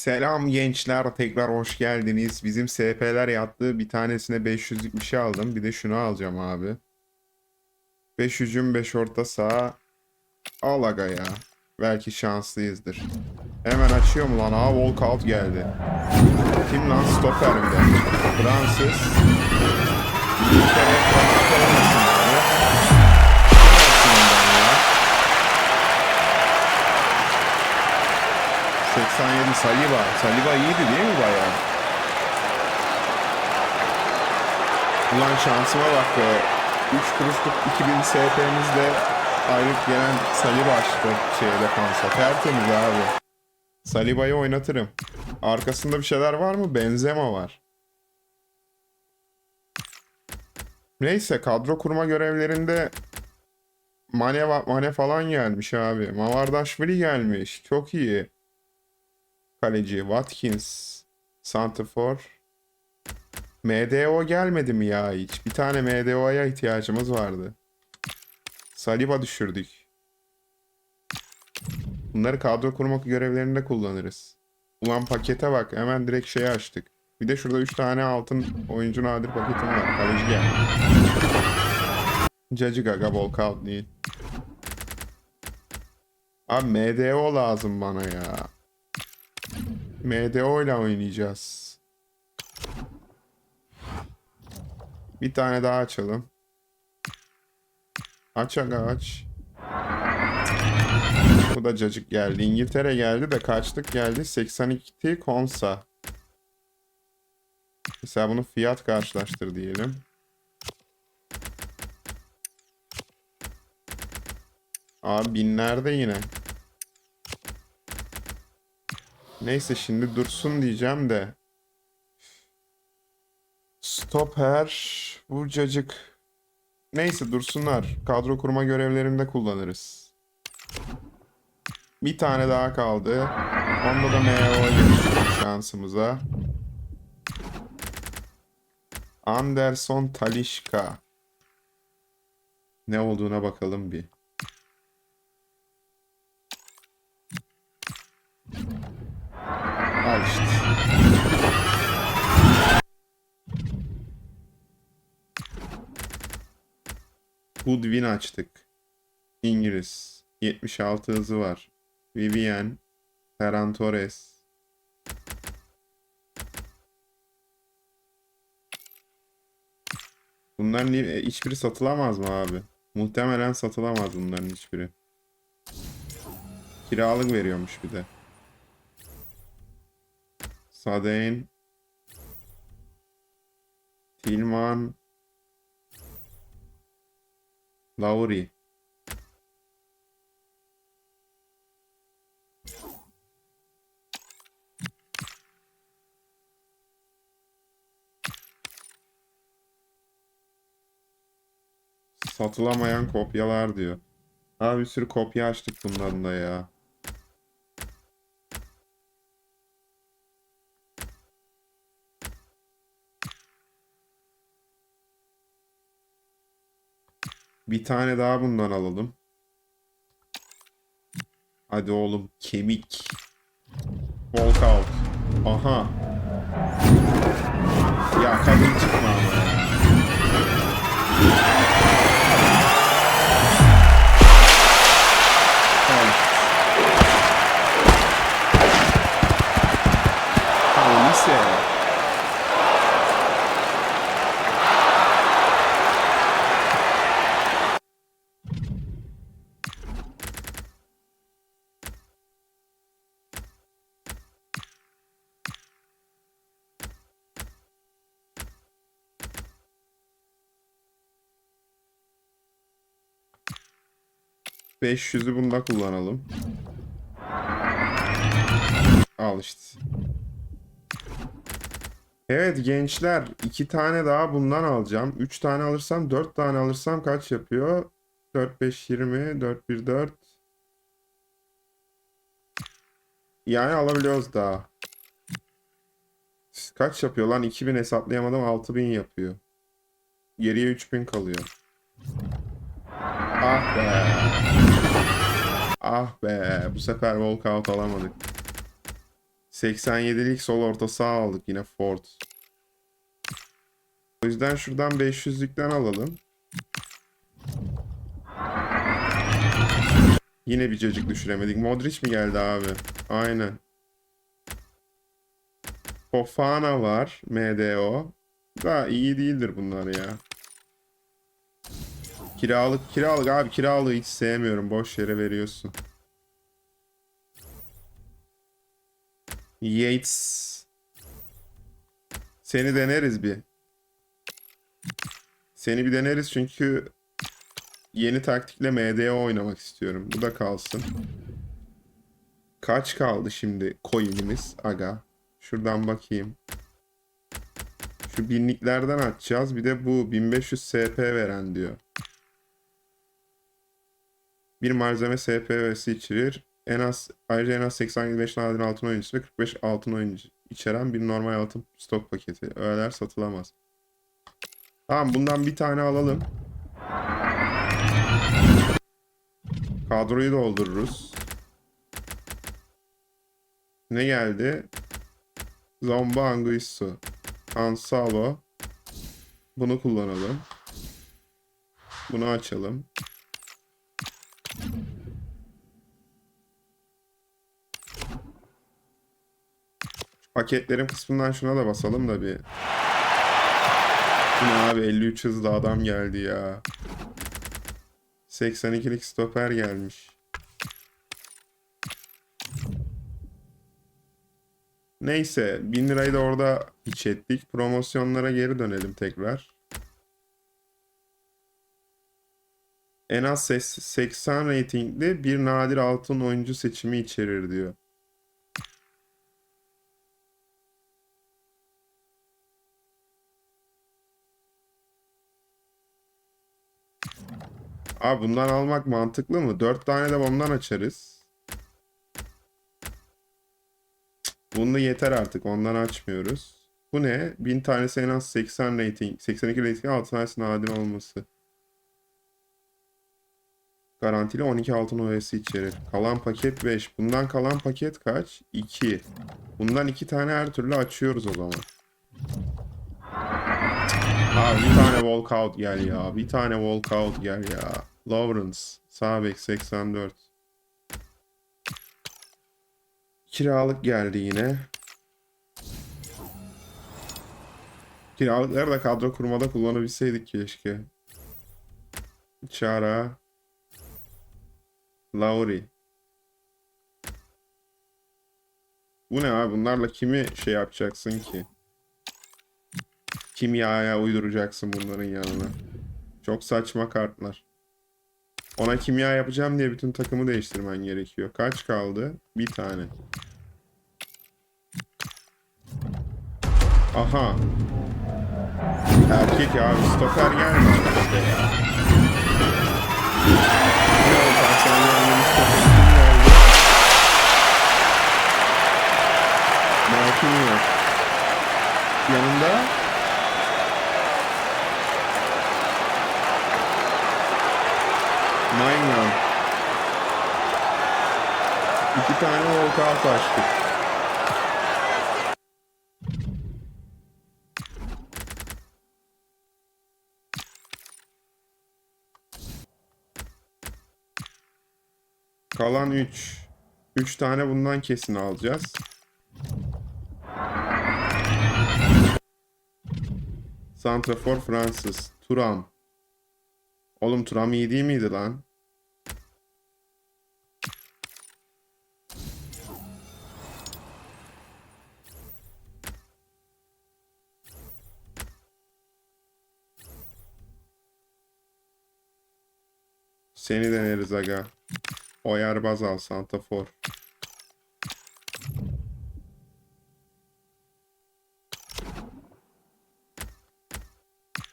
Selam gençler tekrar hoş geldiniz. Bizim SP'ler yattı. Bir tanesine 500'lük bir şey aldım. Bir de şunu alacağım abi. 5 hücum 5 orta saha. Al aga ya. Belki şanslıyızdır. Hemen açıyorum lan. Aa walkout geldi. Kim lan stoper de. Fransız. İngiltere 87 Saliba. Saliba iyiydi değil mi bayağı? Ulan şansıma bak be. 3 kuruşluk 2000 SP'mizle aylık gelen Saliba açtı şeye defansa. Tertemiz abi. Saliba'yı oynatırım. Arkasında bir şeyler var mı? Benzema var. Neyse kadro kurma görevlerinde Mane, Mane falan gelmiş abi. Mavardaşvili gelmiş. Çok iyi. Kaleci Watkins. Santifor. MDO gelmedi mi ya hiç? Bir tane MDO'ya ihtiyacımız vardı. Saliba düşürdük. Bunları kadro kurmak görevlerinde kullanırız. Ulan pakete bak. Hemen direkt şeyi açtık. Bir de şurada 3 tane altın oyuncu nadir paketim var. Kaleci gel. Cacı gaga walkout değil. Abi MDO lazım bana ya. MDO ile oynayacağız. Bir tane daha açalım. Aç aga aç. Bu da cacık geldi. İngiltere geldi de kaçlık geldi? 82 Konsa. Mesela bunu fiyat karşılaştır diyelim. Abi binlerde yine. Neyse şimdi dursun diyeceğim de. Stoper, Burcacık. Neyse dursunlar. Kadro kurma görevlerinde kullanırız. Bir tane daha kaldı. Onda da MO şansımıza. Anderson Talişka. Ne olduğuna bakalım bir. Al işte. Goodwin açtık. İngiliz. 76 hızı var. Vivian. Ferran Torres. Bunların ni- hiçbiri satılamaz mı abi? Muhtemelen satılamaz bunların hiçbiri. Kiralık veriyormuş bir de. Sadeyn. Tilman. Lauri. Satılamayan kopyalar diyor. Abi bir sürü kopya açtık bundan da ya. Bir tane daha bundan alalım. Hadi oğlum kemik. Walkout. Aha. Ya kadın çıkma ama lise. Beş yüzü bunda kullanalım. Al işte. Evet gençler iki tane daha bundan alacağım. Üç tane alırsam dört tane alırsam kaç yapıyor? 4 5 20 4 1 4 Yani alabiliyoruz daha. Kaç yapıyor lan? 2000 hesaplayamadım 6000 yapıyor. Geriye 3000 kalıyor. Ah be. Ah be. Bu sefer walkout alamadık. 87'lik sol orta sağ aldık yine Ford. O yüzden şuradan 500'lükten alalım. Yine bir cacık düşüremedik. Modric mi geldi abi? Aynen. Fofana var. MDO. Da iyi değildir bunlar ya. Kiralık kiralık abi kiralığı hiç sevmiyorum. Boş yere veriyorsun. Yates. Seni deneriz bir. Seni bir deneriz çünkü yeni taktikle MDO oynamak istiyorum. Bu da kalsın. Kaç kaldı şimdi coin'imiz aga? Şuradan bakayım. Şu binliklerden açacağız. Bir de bu 1500 SP veren diyor. Bir malzeme SPV'si içerir. En az ayrıca en az 85 nadir altın oyuncusu ve 45 altın oyuncu içeren bir normal altın stok paketi. Öğeler satılamaz. Tamam bundan bir tane alalım. Kadroyu doldururuz. Ne geldi? Zomba Anguissu. Ansalo. Bunu kullanalım. Bunu açalım. Paketlerim kısmından şuna da basalım da bir. Ne abi 53 hızlı adam geldi ya. 82'lik stoper gelmiş. Neyse 1000 lirayı da orada hiç ettik. Promosyonlara geri dönelim tekrar. En az ses- 80 reytingli bir nadir altın oyuncu seçimi içerir diyor. Abi bundan almak mantıklı mı? 4 tane de bundan açarız. Bunda yeter artık. Ondan açmıyoruz. Bu ne? 1000 tanesi en az 80 rating. 82 rating 6 tanesi nadir olması. Garantili 12 altın OS içerir. Kalan paket 5. Bundan kalan paket kaç? 2. Bundan 2 tane her türlü açıyoruz o zaman. Abi bir tane walkout gel ya. Bir tane walkout gel ya. Lawrence. Sağ bek 84. Kiralık geldi yine. Kiralıkları da kadro kurmada kullanabilseydik keşke. Çara. Lauri. Bu ne abi? Bunlarla kimi şey yapacaksın ki? Kimyaya uyduracaksın bunların yanına. Çok saçma kartlar. Ona kimya yapacağım diye bütün takımı değiştirmen gerekiyor. Kaç kaldı? Bir tane. Aha. Erkek abi stoper gelme. Ne oldu? Personellerin stoper kim geldi? Marquinhos. Yanında İki tane walkout açtık. Kalan 3. 3 tane bundan kesin alacağız. Santrafor Fransız. Turam. Oğlum Turam iyi değil miydi lan? Seni deneriz aga. Oyerbaz al Santafor.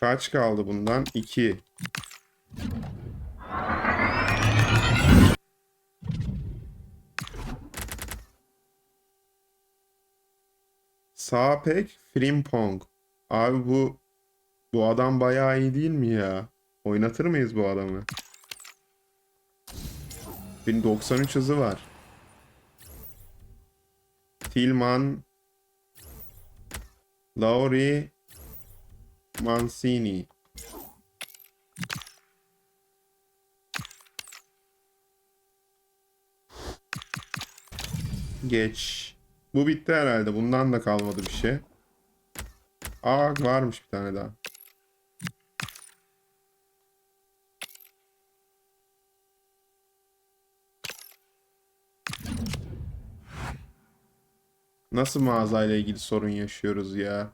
Kaç kaldı bundan? 2. Sağ pek Frimpong. Abi bu bu adam bayağı iyi değil mi ya? Oynatır mıyız bu adamı? 1093 hızı var. Tillman. Lauri. Mancini. Geç. Bu bitti herhalde. Bundan da kalmadı bir şey. Aa varmış bir tane daha. Nasıl mağazayla ilgili sorun yaşıyoruz ya?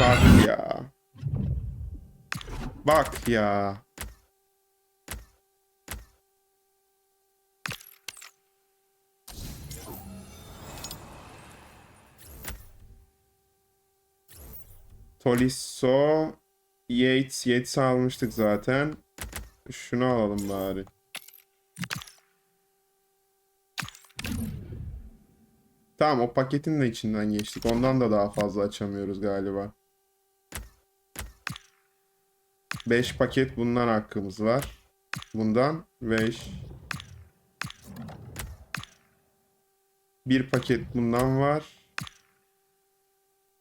Bak ya. Bak ya. Tolisso Yates, Yates'i almıştık zaten. Şunu alalım bari. Tamam o paketin de içinden geçtik. Ondan da daha fazla açamıyoruz galiba. 5 paket bundan hakkımız var. Bundan 5. Bir paket bundan var.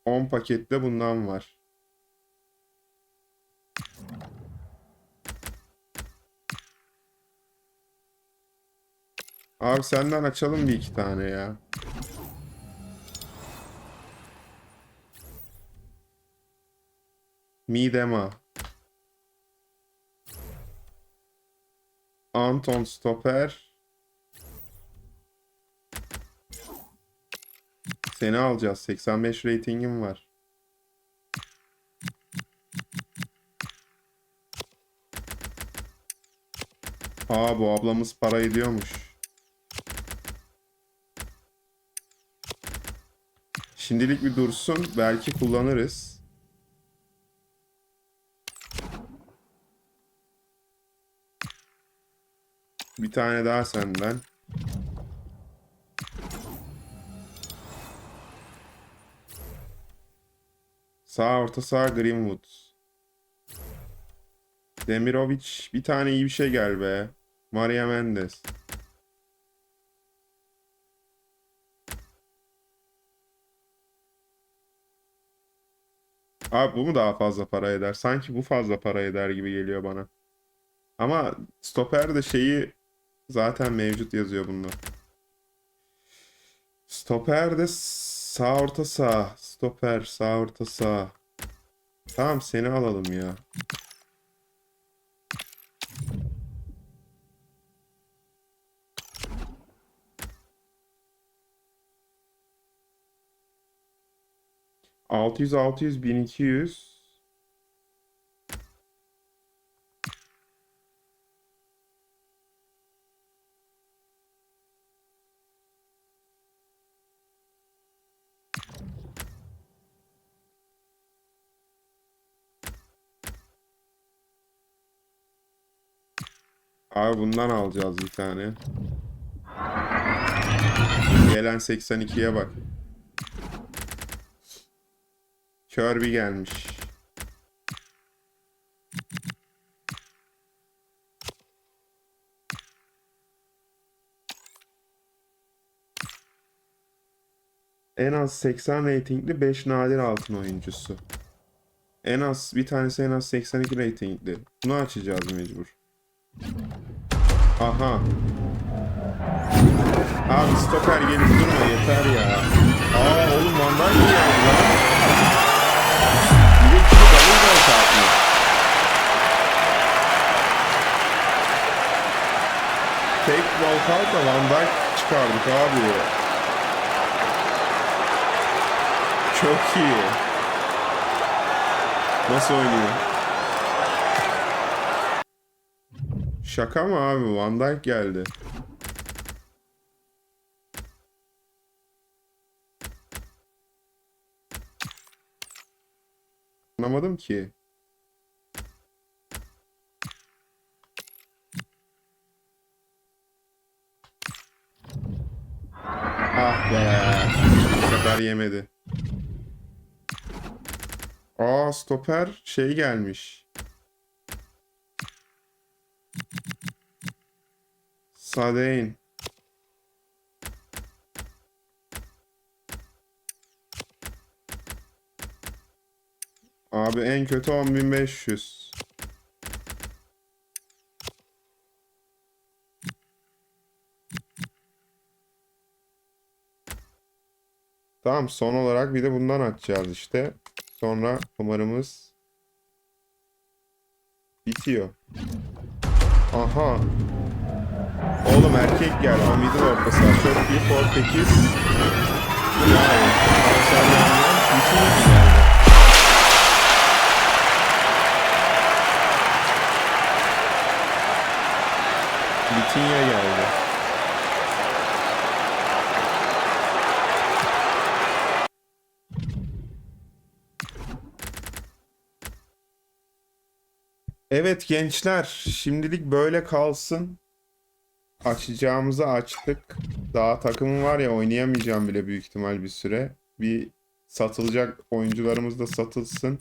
10 paket de bundan var. Abi senden açalım bir iki tane ya. Midema. Anton Stoper. Seni alacağız. 85 ratingim var. Aa bu ablamız para ediyormuş. Şimdilik bir dursun. Belki kullanırız. Bir tane daha senden. Sağ orta sağ Greenwood. Demirovic bir tane iyi bir şey gel be. Maria Mendes. Abi bu mu daha fazla para eder? Sanki bu fazla para eder gibi geliyor bana. Ama stoper de şeyi zaten mevcut yazıyor bunda. Stoper de sağ orta sağ. Stoper sağ orta sağ. Tamam seni alalım ya. Altı yüz, altı yüz, bin iki yüz. Abi bundan alacağız bir tane. Gelen 82'ye bak. Kirby gelmiş. En az 80 reytingli 5 nadir altın oyuncusu. En az bir tanesi en az 82 reytingli. Bunu açacağız mecbur. Aha. Abi stoper gelip durma yeter ya. Aa oğlum Van Dijk mi Walkout'la Van Dijk çıkardık abi. Çok iyi. Nasıl oynuyor? Şaka mı abi? Van Dijk geldi. Anlamadım ki. Sefer yemedi. Aa stoper şey gelmiş. Sadeyn. Abi en kötü 10.500. Tamam son olarak bir de bundan açacağız işte. Sonra kumarımız bitiyor. Aha. Oğlum erkek gel. Hamid'in ortası. Çok iyi. Portekiz. Vay. Barcelona'dan bütün geldi. Vitinha geldi. Evet gençler, şimdilik böyle kalsın. Açacağımızı açtık. Daha takımım var ya oynayamayacağım bile büyük ihtimal bir süre. Bir satılacak oyuncularımız da satılsın.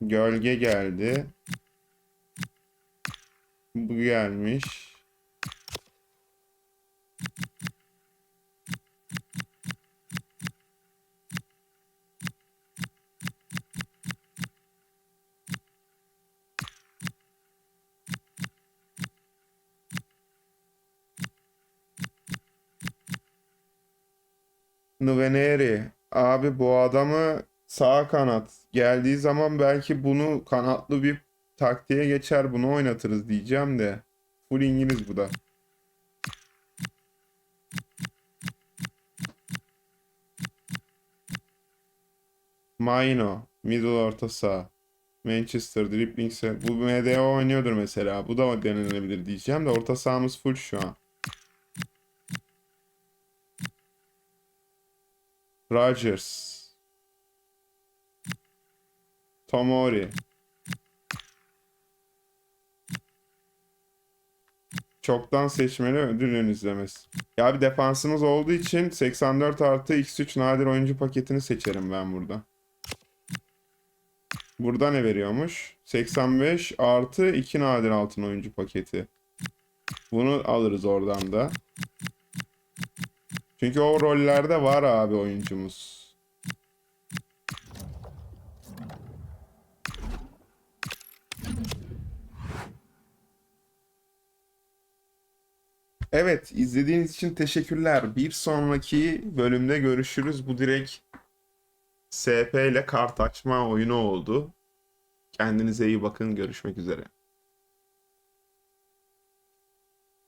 Gölge geldi. Bu gelmiş. Nveneri. Abi bu adamı sağ kanat geldiği zaman belki bunu kanatlı bir taktiğe geçer bunu oynatırız diyeceğim de. Full İngiliz bu da. Maino. Middle orta saha. Manchester dribbling. Bu MDO oynuyordur mesela. Bu da denenebilir diyeceğim de orta sahamız full şu an. Rodgers. Tomori. Çoktan seçmeli ödülün izlemesi. Ya bir defansımız olduğu için 84 artı x3 nadir oyuncu paketini seçerim ben burada. Burada ne veriyormuş? 85 artı 2 nadir altın oyuncu paketi. Bunu alırız oradan da. Çünkü o rollerde var abi oyuncumuz. Evet, izlediğiniz için teşekkürler. Bir sonraki bölümde görüşürüz. Bu direkt SP ile kart açma oyunu oldu. Kendinize iyi bakın. Görüşmek üzere.